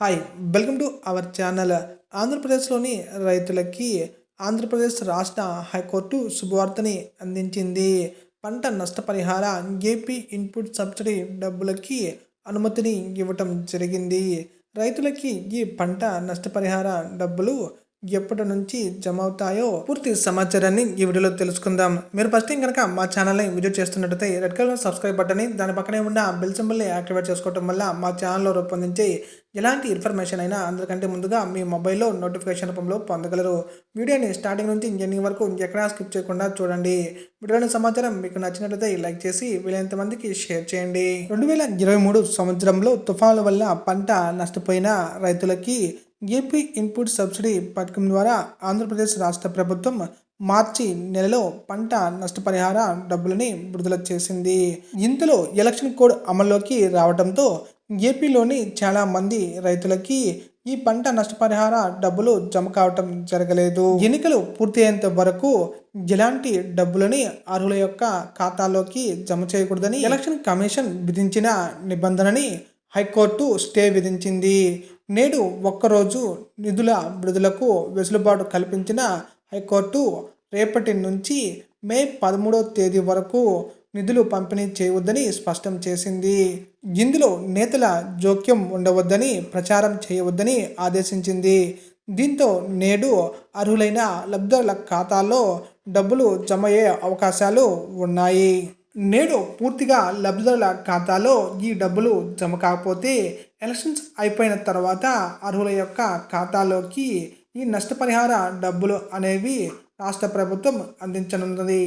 Hi welcome to our channel ఆంధ్రప్రదేశ్లోని రైతులకి ఆంధ్రప్రదేశ్ రాష్ట్ర హైకోర్టు శుభవార్తని అందించింది. పంట నష్టపరిహార ఏపీ ఇన్పుట్ సబ్సిడీ డబ్బులకి అనుమతిని ఇవ్వటం జరిగింది. రైతులకి ఈ పంట నష్టపరిహార డబ్బులు ఎప్పటి నుంచి జమ అవుతాయో పూర్తి సమాచారాన్ని ఈ వీడియోలో తెలుసుకుందాం. మీరు ఫస్ట్ టైం కనుక మా ఛానల్ని విజిట్ చేస్తున్నట్టయితే రెడ్ కలర్ సబ్స్క్రైబ్ బటన్ని దాని పక్కనే ఉన్న బెల్ సింబల్ని యాక్టివేట్ చేసుకోవడం వల్ల మా ఛానల్లో రూపొందించే ఎలాంటి ఇన్ఫర్మేషన్ అయినా అందరికంటే ముందుగా మీ మొబైల్లో నోటిఫికేషన్ రూపంలో పొందగలరు. వీడియోని స్టార్టింగ్ నుంచి ఎండింగ్ వరకు ఎక్కడా స్కిప్ చేయకుండా చూడండి. వీడియోని సమాచారం మీకు నచ్చినట్లయితే లైక్ చేసి వీలైనంత మందికి షేర్ చేయండి. రెండు వేల ఇరవై మూడు సంవత్సరంలో తుఫాను వల్ల పంట నష్టపోయిన రైతులకి ఏపీ ఇన్పుట్ సబ్సిడీ పథకం ద్వారా ఆంధ్రప్రదేశ్ రాష్ట్ర ప్రభుత్వం మార్చి నెలలో పంట నష్టపరిహార డబ్బులని విడుదల చేసింది. ఇంతలో ఎలక్షన్ కోడ్ అమల్లోకి రావడంతో ఏపీలోని చాలా మంది రైతులకి ఈ పంట నష్టపరిహార డబ్బులు జమ కావటం జరగలేదు. ఎన్నికలు పూర్తయ్యేంత వరకు ఎలాంటి డబ్బులని అర్హుల యొక్క ఖాతాలోకి జమ చేయకూడదని ఎలక్షన్ కమిషన్ విధించిన నిబంధనని హైకోర్టు స్టే విధించింది. నేడు ఒక్కరోజు నిధుల విడుదలకు వెసులుబాటు కల్పించిన హైకోర్టు రేపటి నుంచి మే పదమూడవ తేదీ వరకు నిధులు పంపిణీ చేయవద్దని స్పష్టం చేసింది. ఇందులో నేతల జోక్యం ఉండవద్దని ప్రచారం చేయవద్దని ఆదేశించింది. దీంతో నేడు అర్హులైన లబ్ధుల ఖాతాల్లో డబ్బులు జమ అయ్యే అవకాశాలు ఉన్నాయి. నేడు పూర్తిగా లబ్ధిదారుల ఖాతాలో ఈ డబ్బులు జమ కాకపోతే ఎలక్షన్స్ అయిపోయిన తర్వాత అర్హుల యొక్క ఖాతాలోకి ఈ నష్టపరిహార డబ్బులు అనేవి రాష్ట్ర ప్రభుత్వం అందించనున్నది.